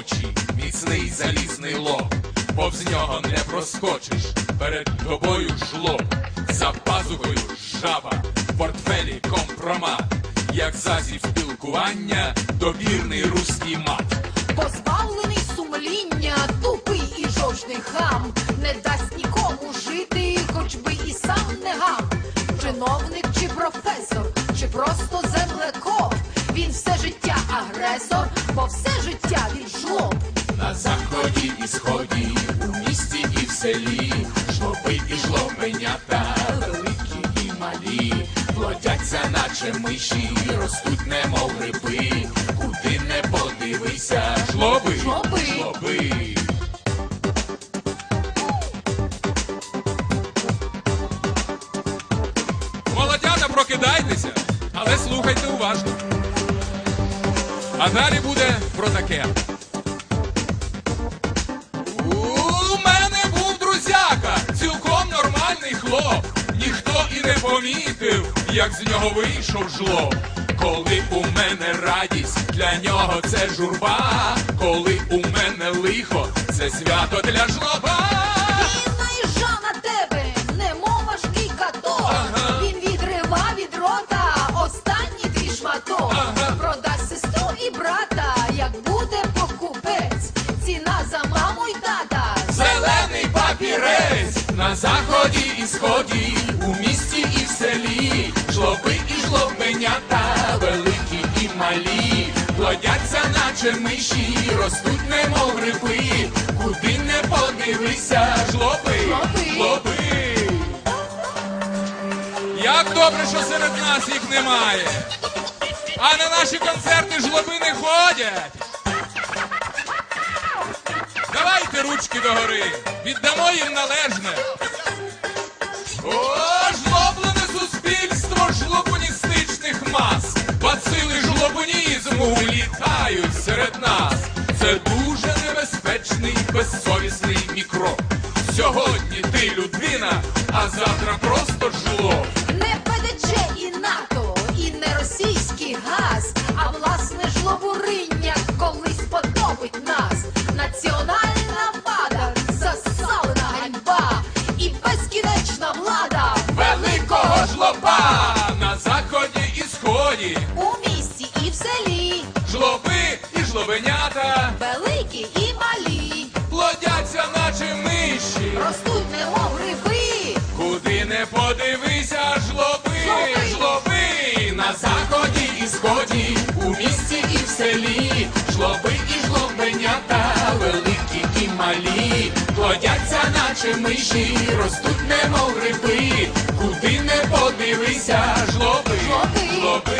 очі, міцний залізний лоб, повз нього не проскочиш, перед тобою жлоб, за пазухою жаба, в портфелі компромат, як засіб спілкування, добірний руський мат. Позбавлений сумління, тупий і жовчний хам, не дасть нікому жити, хоч би і сам не гам. Чиновник чи професор, чи просто землекоп. Він все життя агресор, бо все життя він жлоб. На заході і сході, у місті і в селі, жлоби і жлобенята, великі і малі, плодяться, наче миші, ростуть, немов гриби, куди не подивися, жлоби, Жлоби. жлоби. Молодята, прокидайтеся, але слухайте уважно. А далі буде про таке. У мене був друзяка, цілком нормальний хлоп. Ніхто і не помітив, як з нього вийшов жлоб. Коли у мене радість, для нього це журба. Коли у мене лихо, це свято для жлоба. На заході і сході, у місті і в селі, жлоби і жлобенята, великі і малі, плодяться, наче миші, ростуть, немов гриби, куди не подивися, Жлоби. жлоби. Як добре, що серед нас їх немає. А на наші концерти жлоби не ходять. Давайте ручки догори, віддамо їм належне. Літають серед нас. Це дуже небезпечний, безсовісний мікроб. Сьогодні ти людина, а завтра просто жлоб. Не ПДЧ і НАТО, і не російський газ, а власне жлобуриння колись потопить нас. Національна вада, засалена ганьба і безкінечна влада Великого жлоба жлобенята великі і малі, плодяться, наче миші. ростуть немов гриби. Куди не подивися, жлоби, Жлоби. жлоби на заході і сході, у місті і в селі, жлоби і жлобенята, великі і малі, плодяться, наче миші, ростуть, немов гриби, куди не подивися, жлоби, Жлоби. жлоби.